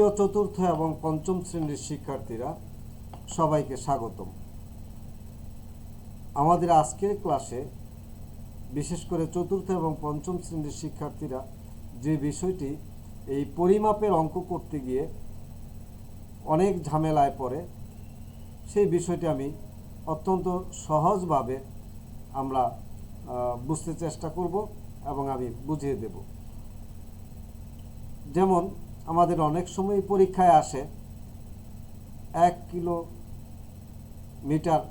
তৃতীয় চতুর্থ এবং পঞ্চম শ্রেণির শিক্ষার্থীরা সবাইকে স্বাগতম। আমাদের আজকের ক্লাসে বিশেষ করে চতুর্থ এবং পঞ্চম শ্রেণির শিক্ষার্থীরা যে বিষয়টি, এই পরিমাপের অঙ্ক করতে গিয়ে অনেক ঝামেলায় পড়ে, সেই বিষয়টি আমি অত্যন্ত সহজভাবে আমরা বুঝতে চেষ্টা করব এবং আমি বুঝিয়ে দেব। যেমন আমাদের অনেক সময় পরীক্ষায় আসে, এক কিলো মিটার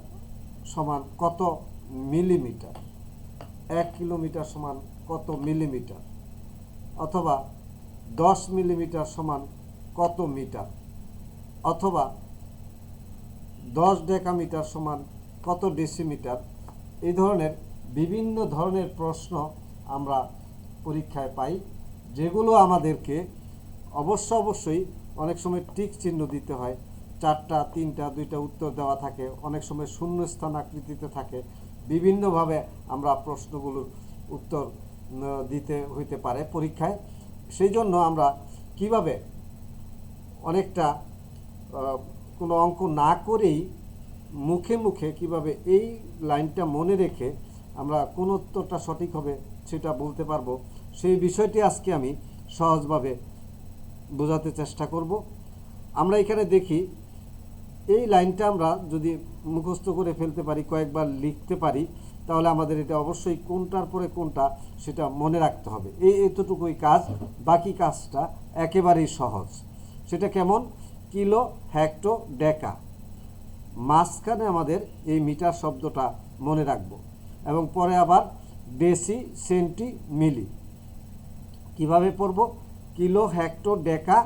সমান কত মিলিমিটার? এক কিলোমিটার সমান কত মিলিমিটার? অথবা দশ মিলিমিটার সমান কত মিটার? অথবা দশ ডেকামিটার সমান কত ডেসিমিটার? এই ধরনের বিভিন্ন ধরনের প্রশ্ন আমরা পরীক্ষায় পাই, যেগুলো আমাদেরকে অবশ্য অবশ্যই অনেক সময় টিক চিহ্ন দিতে হয়। চারটা, তিনটা, দুইটা উত্তর দেওয়া থাকে, অনেক সময় শূন্যস্থান আকৃতিতে থাকে। বিভিন্নভাবে আমরা প্রশ্নগুলোর উত্তর দিতে হইতে পারে পরীক্ষায়। সেই জন্য আমরা কীভাবে অনেকটা কোনো অঙ্ক না করেই মুখে মুখে কীভাবে এই লাইনটা মনে রেখে আমরা কোন উত্তরটা সঠিক হবে সেটা বলতে পারব, সেই বিষয়টি আজকে আমি সহজভাবে বোঝাতে চেষ্টা করব। আমরা এখানে দেখি, এই লাইনটা আমরা যদি মুখস্থ করে ফেলতে পারি, কয়েকবার লিখতে পারি, তাহলে আমাদের এটা অবশ্যই কোনটার পরে কোনটা সেটা মনে রাখতে হবে। এই এতটুকুই কাজ, বাকি কাজটা একেবারেই সহজ। সেটা কেমন? Kilo hecto deca. মাঝখানে আমাদের এই মিটার শব্দটা মনে রাখব। এবং পরে আবার ডেসি, সেন্টি, মিলি। কীভাবে পড়ব? Kilo hecto deca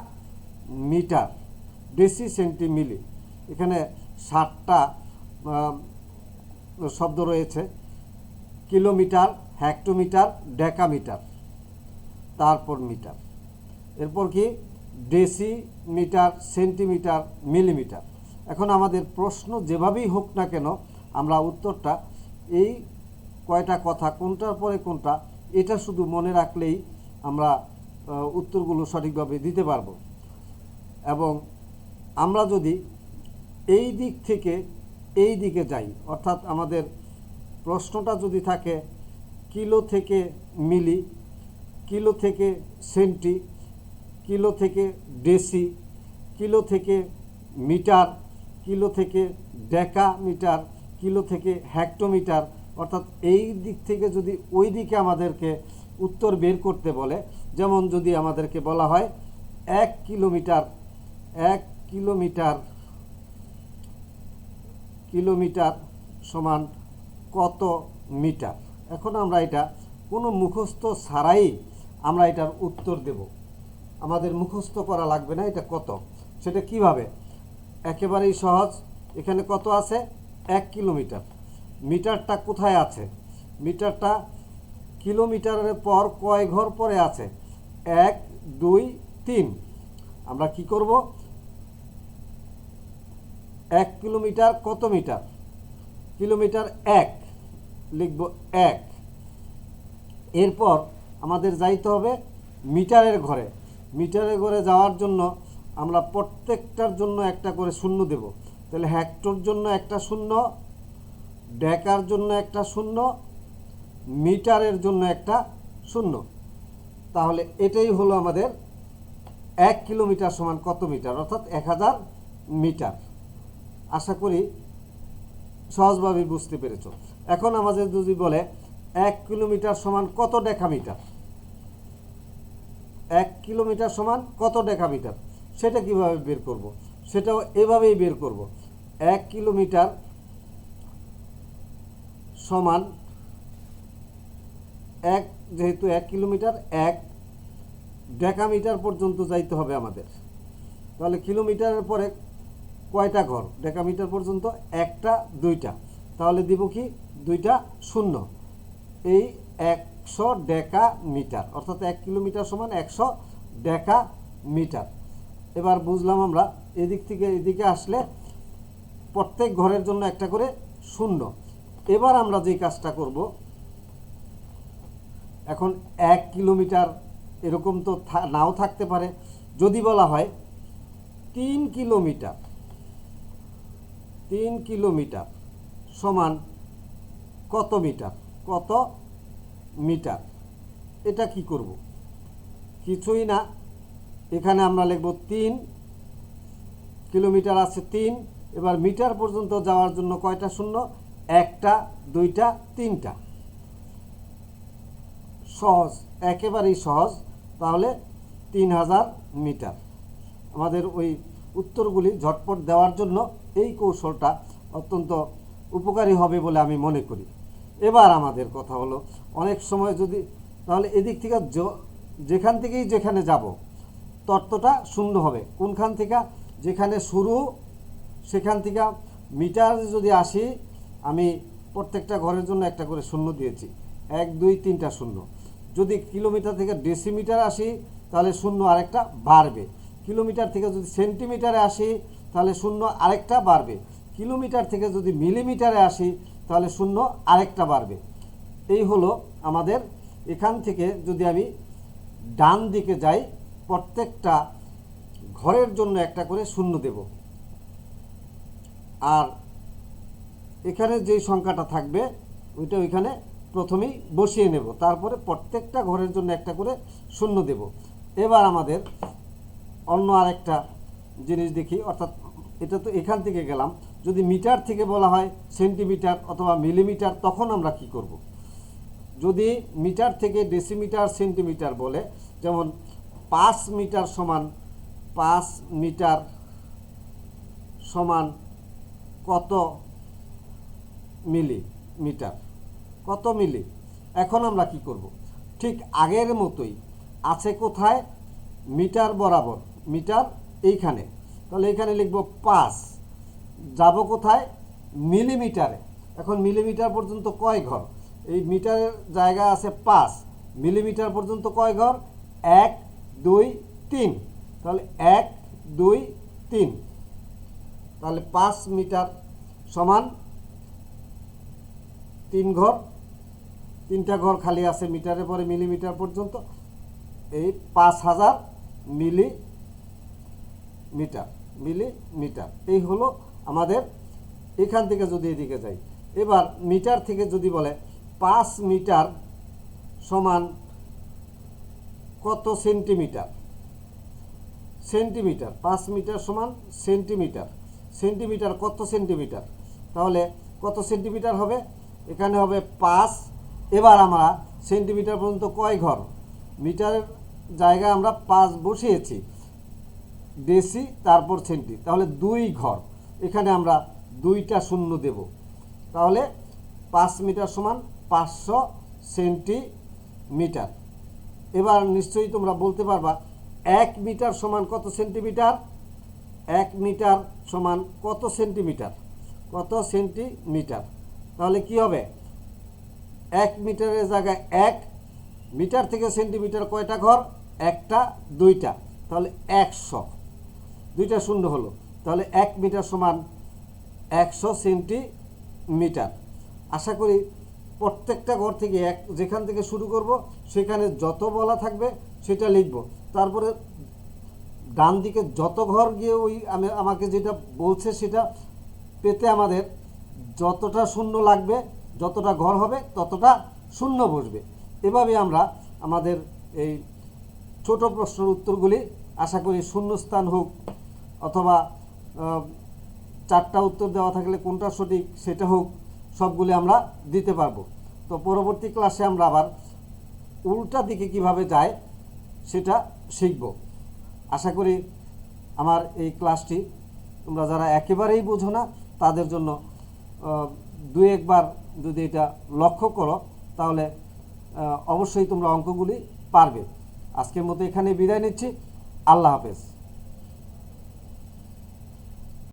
metre deci centi milli. এখানে ষাটটা শব্দ রয়েছে। কিলোমিটার, হেক্টোমিটার, ডেকামিটার, তারপর মিটার। এরপর কি? Deci metre centimetre, millimetre. এখন আমাদের প্রশ্ন যেভাবেই হোক না কেন, আমরা উত্তরটা এই কয়টা কথা, কোনটার পরে কোনটা, এটা শুধু মনে রাখলেই আমরা উত্তরগুলো সঠিকভাবে দিতে পারব। এবং আমরা যদি এই দিক থেকে এই দিকে যাই, অর্থাৎ আমাদের প্রশ্নটা যদি থাকে, কিলো থেকে মিলি, কিলো থেকে সেন্টি, কিলো থেকে ডেসি, কিলো থেকে মিটার, কিলো থেকে ডেকা মিটার কিলো থেকে হেক্টোমিটার অর্থাৎ এই দিক থেকে যদি ওই দিকে আমাদেরকে উত্তর বের করতে বলে যেমন যদি আমাদেরকে বলা হয় এক কিলোমিটার এক কিলোমিটার কিলোমিটার সমান কত মিটার? এখন আমরা এটা কোনো মুখস্থ ছাড়াই আমরা এটার উত্তর দেব। আমাদের মুখস্থ করা লাগবে না, এটা কত? সেটা কীভাবে? একেবারেই সহজ। এখানে কত আছে? এক কিলোমিটার। মিটারটা কোথায় আছে? মিটারটা কিলোমিটারের পর কয় ঘর পরে আছে? এক, দুই, তিন। আমরা কি করব? এক কিলোমিটার কত মিটার? কিলোমিটার এক, লিখব এক। এরপর আমাদের যাইতে হবে মিটারের ঘরে। মিটারের ঘরে যাওয়ার জন্য আমরা প্রত্যেকটার জন্য একটা করে শূন্য দেব। তাহলে হেক্টর জন্য একটা শূন্য, ডেকার জন্য একটা শূন্য, মিটারের জন্য একটা শূন্য। তাহলে এটাই হলো আমাদের এক কিলোমিটার সমান কত মিটার? অর্থাৎ এক হাজার মিটার। আশা করি সহজভাবে বুঝতে পেরেছ। এখন আমাদের যদি বলে এক কিলোমিটার সমান কত ডেকামিটার? এক কিলোমিটার সমান কত ডেকামিটার? সেটা কীভাবে বের করব? সেটাও এভাবেই বের করব। এক কিলোমিটার সমান এক, যেহেতু এক কিলোমিটার, এক ডেকামিটার পর্যন্ত যাইতে হবে আমাদের। তাহলে কিলোমিটারের পরে কয়টা ঘর? ডেকামিটার পর্যন্ত একটা, দুইটা। তাহলে দিব কি? দুইটা শূন্য। এই একশো ডেকা মিটার অর্থাৎ এক কিলোমিটার সমান একশো ডেকা মিটার এবার বুঝলাম আমরা, এদিক থেকে এদিকে আসলে প্রত্যেক ঘরের জন্য একটা করে শূন্য। এবার আমরা যে কাজটা করব এখন এক কিলোমিটার এরকম তো নাও থাকতে পারে। যদি বলা হয়, তিন কিলোমিটার তিন কিলোমিটার সমান কত মিটার? কত মিটার? এটা কি করব? কিছুই না। এখানে আমরা লিখব তিন, কিলোমিটার আছে তিন। এবার মিটার পর্যন্ত যাওয়ার জন্য কয়টা শূন্য? একটা, দুইটা, তিনটা। সহজ, একেবারেই সহজ, তাহলে তিন হাজার মিটার। আমাদের ওই উত্তরগুলি ঝটপট দেওয়ার জন্য এই কৌশলটা অত্যন্ত উপকারী হবে বলে আমি মনে করি। এবার আমাদের কথা হলো, অনেক সময় যদি, তাহলে এদিক থেকে যেখান থেকেই যেখানে যাব, তত্ত্বটা শূন্য হবে। কোনখান থেকে? যেখানে শুরু, সেখান থেকে মিটার যদি আসি, আমি প্রত্যেকটা ঘরের জন্য একটা করে শূন্য দিয়েছি। এক, দুই, তিনটা শূন্য। যদি কিলোমিটার থেকে ডেসিমিটার আসি, তাহলে শূন্য আরেকটা বাড়বে। কিলোমিটার থেকে যদি সেন্টিমিটারে আসি, তাহলে শূন্য আরেকটা বাড়বে। কিলোমিটার থেকে যদি মিলিমিটারে আসি, তাহলে শূন্য আরেকটা বাড়বে। এই হলো আমাদের, এখান থেকে যদি আমি ডান দিকে যাই, প্রত্যেকটা ঘরের জন্য একটা করে শূন্য দেব। আর এখানে যেই সংখ্যাটা থাকবে, ওইটা ওইখানে প্রথমেই বসিয়ে নেব, তারপরে প্রত্যেকটা ঘরের জন্য একটা করে শূন্য দেব। এবার আমাদের অন্য আরেকটা জিনিস দেখি, অর্থাৎ এটা তো এখান থেকে গেলাম। যদি মিটার থেকে বলা হয়, সেন্টিমিটার অথবা মিলিমিটার, তখন আমরা কি করব। যদি মিটার থেকে ডেসিমিটার, সেন্টিমিটার বলে, যেমন পাঁচ মিটার সমান পাঁচ মিটার সমান কত মিলি মিটার কত মিলি? এখন আমরা কি করব? ঠিক আগের মতোই আছে কোথায়? মিটার বরাবর, মিটার এইখানে। তাহলে এখানে লিখব পাঁচ। যাব কোথায়? মিলিমিটারে। এখন মিলিমিটার পর্যন্ত কয় ঘর? এই মিটারের জায়গা আছে পাঁচ। মিলিমিটার পর্যন্ত কয় ঘর? এক, দুই, তিন। তাহলে এক, দুই, তিন। তাহলে পাঁচ মিটার সমান তিন ঘর। তিনটা ঘর খালি আছে মিটারের পরে মিলিমিটার পর্যন্ত। এই পাঁচ হাজার মিলি মিটার মিলি মিটার এই হলো আমাদের এখান থেকে যদি এদিকে যাই। এবার মিটার থেকে যদি বলে পাঁচ মিটার সমান কত সেন্টিমিটার? সেন্টিমিটার, পাঁচ মিটার সমান সেন্টিমিটার। সেন্টিমিটার কত সেন্টিমিটার? তাহলে কত সেন্টিমিটার হবে? এখানে হবে পাঁচ এবার আমরা সেন্টিমিটার পর্যন্ত কয় ঘর? মিটারের জায়গায় আমরা পাঁচ বসিয়েছি। ডেসি তারপর সেন্টি। তাহলে দুই ঘর। এখানে আমরা দুইটা শূন্য দেব। তাহলে পাঁচ মিটার সমান পাঁচশো সেন্টিমিটার। এবার নিশ্চয়ই তোমরা বলতে পারবা, এক মিটার সমান কত সেন্টিমিটার? এক মিটার সমান কত সেন্টিমিটার? কত সেন্টিমিটার? তাহলে কি হবে? এক মিটারের জায়গায় এক, মিটার থেকে সেন্টিমিটার কয়টা ঘর? একটা, দুইটা। তাহলে একশো। দুইটা শূন্য হলো। তাহলে এক মিটার সমান একশো সেন্টিমিটার। আশা করি প্রত্যেকটা ঘর থেকে এক, যেখান থেকে শুরু করব, সেখানে যত বলা থাকবে সেটা লিখব। তারপরে ডান দিকে যত ঘর গিয়ে ওই আমি, আমাকে যেটা বলছে সেটা পেতে আমাদের যতটা শূন্য লাগবে যতটা ঘর হবে, ততটা শূন্য বসবে। এভাবে আমরা আমাদের এই ছোট প্রশ্নের উত্তরগুলি আশা করি শূন্যস্থান হোক অথবা চারটা উত্তর দেওয়া থাকলে কোনটা সঠিক সেটা হোক, সবগুলি আমরা দিতে পারব। তো পরবর্তী ক্লাসে আমরা আবার উল্টা দিকে কীভাবে যায় সেটা শিখব। আশা করি আমার এই ক্লাসটি তোমরা যারা একেবারেই বোঝো না, তাদের জন্য দু একবার যদি এটা লক্ষ্য করো, তাহলে অবশ্যই তোমরা অঙ্কগুলি পারবে। আজকের মতো এখানে বিদায় নিচ্ছি। আল্লাহ হাফেজ।